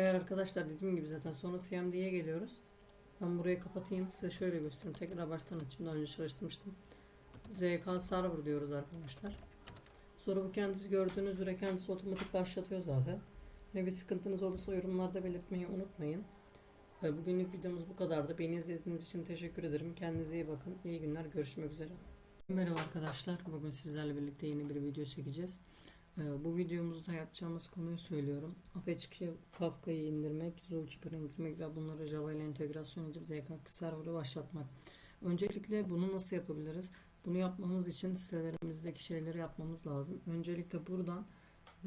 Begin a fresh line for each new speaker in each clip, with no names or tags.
Eğer arkadaşlar dediğim gibi zaten sonra CMD'ye geliyoruz. Ben burayı kapatayım. Size şöyle göstereyim. Tekrar baştan açayım. Daha önce çalıştırmıştım. ZK server diyoruz arkadaşlar. Sonra bu kendisi gördüğünüz üzere kendisi otomatik başlatıyor zaten. Yine bir sıkıntınız olursa yorumlarda belirtmeyi unutmayın. Ve Bugünlük videomuz bu kadardı. Beni izlediğiniz için teşekkür ederim. Kendinize iyi bakın. İyi günler. Görüşmek üzere. Merhaba arkadaşlar. Bugün sizlerle birlikte yeni bir video çekeceğiz. Ee, Bu videomuzda yapacağımız konuyu söylüyorum. Apache Kafka'yı indirmek, Zookeeper'ı indirmek ve bunları Java ile entegrasyon edip ZK server'ı başlatmak. Öncelikle bunu nasıl yapabiliriz? Bunu yapmamız için sitelerimizdeki şeyleri yapmamız lazım. Öncelikle buradan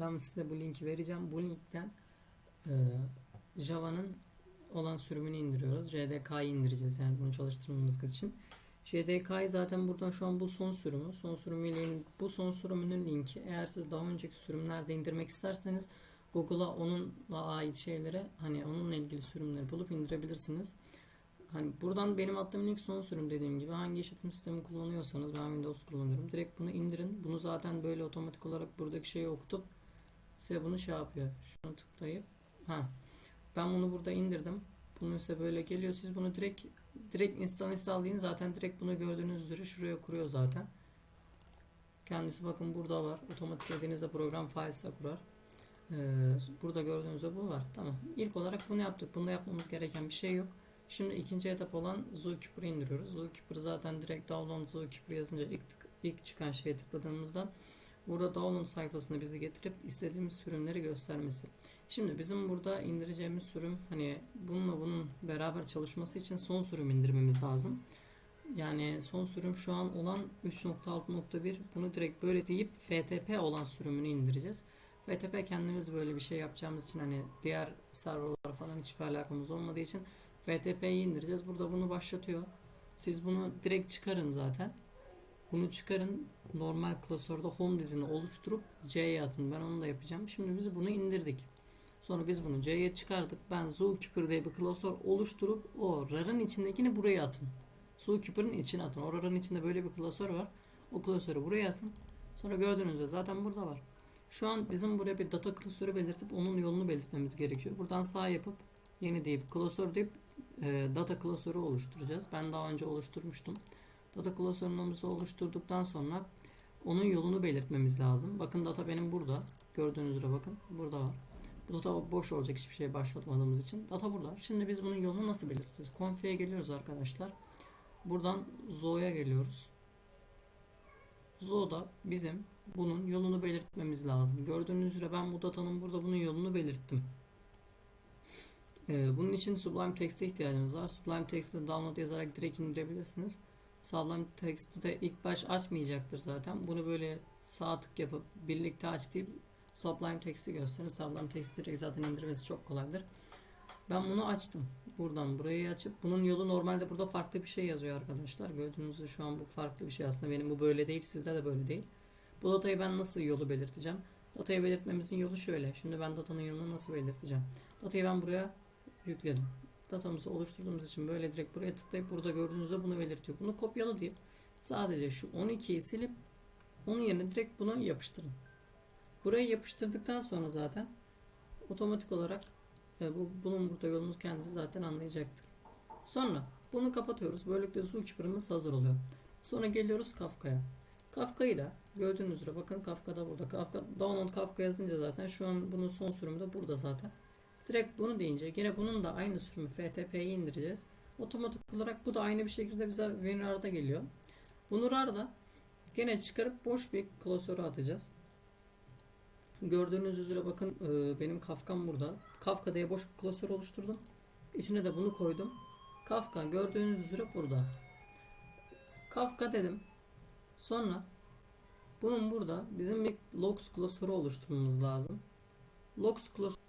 ben size bu linki vereceğim. Bu linkten e, Java'nın olan sürümünü indiriyoruz. JDK'yı indireceğiz yani bunu çalıştırmamız için. JDK'yı zaten buradan şu an bu son sürümü. Son sürümüyle bu son sürümünün linki. Eğer siz daha önceki sürümlerde indirmek isterseniz Google'a onunla ait şeylere hani onunla ilgili sürümleri bulup indirebilirsiniz. Hani buradan benim attığım link son sürüm dediğim gibi hangi işletim sistemi kullanıyorsanız ben Windows kullanıyorum. Direkt bunu indirin. Bunu zaten böyle otomatik olarak buradaki şeyi okutup size bunu şey yapıyor. Şunu tıklayıp ha ben bunu burada indirdim. Bunun ise böyle geliyor. Siz bunu direkt direkt install install. Zaten direkt bunu gördüğünüz üzere şuraya kuruyor zaten. Kendisi bakın burada var. Otomatik dediğinizde program files'a kurar. Ee, burada gördüğünüz gibi bu var. Tamam. İlk olarak bunu yaptık. Bunda yapmamız gereken bir şey yok. Şimdi ikinci etap olan Zookeeper'ı indiriyoruz. Zookeeper zaten direkt download Zookeeper yazınca ilk, tık- ilk çıkan şeye tıkladığımızda burada download sayfasına bizi getirip istediğimiz sürümleri göstermesi. Şimdi bizim burada indireceğimiz sürüm hani bununla bunun beraber çalışması için son sürüm indirmemiz lazım. Yani son sürüm şu an olan 3.6.1 bunu direkt böyle deyip FTP olan sürümünü indireceğiz. FTP kendimiz böyle bir şey yapacağımız için hani diğer serverlar falan hiçbir alakamız olmadığı için FTP'yi indireceğiz. Burada bunu başlatıyor. Siz bunu direkt çıkarın zaten. Bunu çıkarın. Normal klasörde home dizini oluşturup C'ye atın. Ben onu da yapacağım. Şimdi biz bunu indirdik. Sonra biz bunu C'ye çıkardık. Ben Zookeeper diye bir klasör oluşturup o RAR'ın içindekini buraya atın. Zookeeper'ın içine atın. O RAR'ın içinde böyle bir klasör var. O klasörü buraya atın. Sonra gördüğünüz gibi zaten burada var. Şu an bizim buraya bir data klasörü belirtip onun yolunu belirtmemiz gerekiyor. Buradan sağ yapıp yeni deyip klasör deyip e, data klasörü oluşturacağız. Ben daha önce oluşturmuştum. Data klasörümüzü oluşturduktan sonra onun yolunu belirtmemiz lazım. Bakın data benim burada. Gördüğünüz üzere bakın. Burada var. Bu data boş olacak hiçbir şey başlatmadığımız için. Data burada. Şimdi biz bunun yolunu nasıl belirteceğiz? Config'e geliyoruz arkadaşlar. Buradan Zo'ya geliyoruz. Zo'da bizim bunun yolunu belirtmemiz lazım. Gördüğünüz üzere ben bu datanın burada bunun yolunu belirttim. Ee, bunun için Sublime Text'e ihtiyacımız var. Sublime Text'i download yazarak direkt indirebilirsiniz. Sublime Text'i de ilk baş açmayacaktır zaten. Bunu böyle sağ tık yapıp birlikte aç deyip Sublime Text'i gösterin. Sublime Text'i direkt zaten indirmesi çok kolaydır. Ben bunu açtım. Buradan burayı açıp bunun yolu normalde burada farklı bir şey yazıyor arkadaşlar. Gördüğünüz gibi şu an bu farklı bir şey aslında. Benim bu böyle değil. Sizde de böyle değil. Bu datayı ben nasıl yolu belirteceğim? Datayı belirtmemizin yolu şöyle. Şimdi ben datanın yolunu nasıl belirteceğim? Datayı ben buraya yükledim. Datamızı oluşturduğumuz için böyle direkt buraya tıklayıp burada gördüğünüzde bunu belirtiyor. Bunu kopyala deyip sadece şu 12'yi silip onun yerine direkt bunu yapıştırın. Buraya yapıştırdıktan sonra zaten otomatik olarak e, bu, bunun burada yolunu kendisi zaten anlayacaktır. Sonra bunu kapatıyoruz. Böylelikle Zookeeper'ımız hazır oluyor. Sonra geliyoruz Kafka'ya. Kafka'yı da gördüğünüz üzere bakın Kafka da burada. Kafka, download Kafka yazınca zaten şu an bunun son sürümü de burada zaten. Direkt bunu deyince yine bunun da aynı sürümü FTP'yi indireceğiz. Otomatik olarak bu da aynı bir şekilde bize WinRAR'da geliyor. Bunu RAR'da gene çıkarıp boş bir klasöre atacağız. Gördüğünüz üzere bakın e, benim Kafka'm burada. Kafka diye boş bir klasör oluşturdum. İçine de bunu koydum. Kafka gördüğünüz üzere burada. Kafka dedim. Sonra bunun burada bizim bir logs klasörü oluşturmamız lazım. Logs klasörü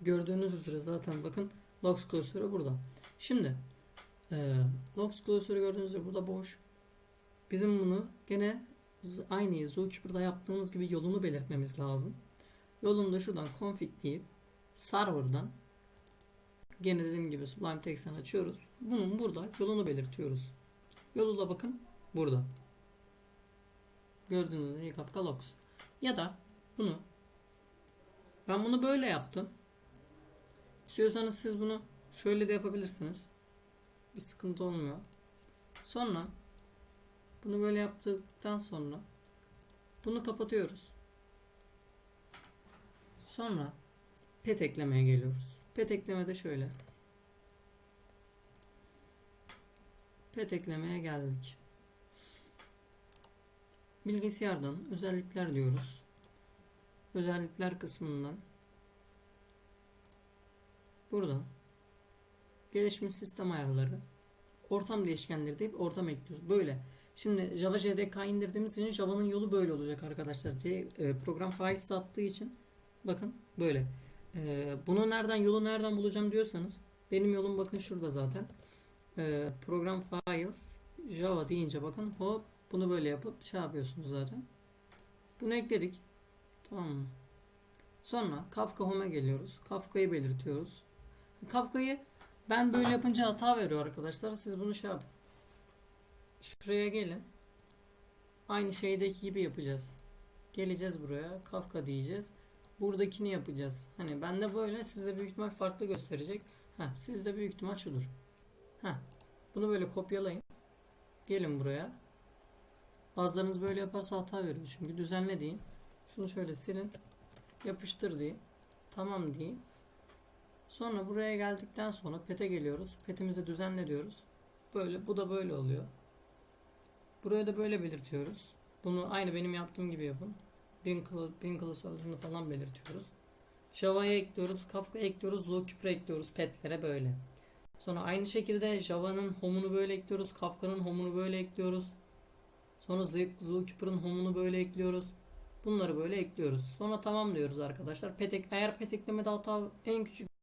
gördüğünüz üzere zaten bakın logs klasörü burada. Şimdi e, logs klasörü gördüğünüz üzere burada boş. Bizim bunu gene aynı Zookeeper'da yaptığımız gibi yolunu belirtmemiz lazım. Yolunu da şuradan config deyip server'dan gene dediğim gibi Sublime Text'ten açıyoruz. Bunun burada yolunu belirtiyoruz. Yolu da bakın burada. Gördüğünüz gibi Kafka Logs. Ya da bunu ben bunu böyle yaptım. İstiyorsanız siz bunu şöyle de yapabilirsiniz. Bir sıkıntı olmuyor. Sonra bunu böyle yaptıktan sonra bunu kapatıyoruz. Sonra pet eklemeye geliyoruz. Pet eklemede şöyle. Pet eklemeye geldik. Bilgisayardan özellikler diyoruz. Özellikler kısmından burada gelişmiş sistem ayarları ortam değişkenleri deyip ortam ekliyoruz. Böyle. Şimdi Java JDK indirdiğimiz için Java'nın yolu böyle olacak arkadaşlar. e, program file sattığı için bakın böyle. E, bunu nereden yolu nereden bulacağım diyorsanız benim yolum bakın şurada zaten. E, program files Java deyince bakın hop bunu böyle yapıp şey yapıyorsunuz zaten. Bunu ekledik. Tamam mı? Sonra Kafka Home'a geliyoruz. Kafka'yı belirtiyoruz. Kafka'yı ben böyle yapınca hata veriyor arkadaşlar. Siz bunu şey yapın. Şuraya gelin. Aynı şeydeki gibi yapacağız. Geleceğiz buraya. Kafka diyeceğiz. Buradakini yapacağız. Hani bende böyle sizde büyük ihtimal farklı gösterecek. Heh, sizde büyük ihtimal şudur. Heh, bunu böyle kopyalayın. Gelin buraya. Bazılarınız böyle yaparsa hata veriyor. Çünkü düzenle diyeyim. Şunu şöyle silin. Yapıştır diyeyim. Tamam diyeyim. Sonra buraya geldikten sonra pete geliyoruz. Petimizi düzenle diyoruz. Böyle bu da böyle oluyor. Buraya da böyle belirtiyoruz. Bunu aynı benim yaptığım gibi yapın. Bin, kılı, bin klasörlerini falan belirtiyoruz. Java'ya ekliyoruz. Kafka ekliyoruz. Zookeeper ekliyoruz petlere böyle. Sonra aynı şekilde Java'nın home'unu böyle ekliyoruz. Kafka'nın home'unu böyle ekliyoruz. Sonra Zoo- Zookeeper'ın home'unu böyle ekliyoruz. Bunları böyle ekliyoruz. Sonra tamam diyoruz arkadaşlar. Pet ek- eğer pet eklemede hata en küçük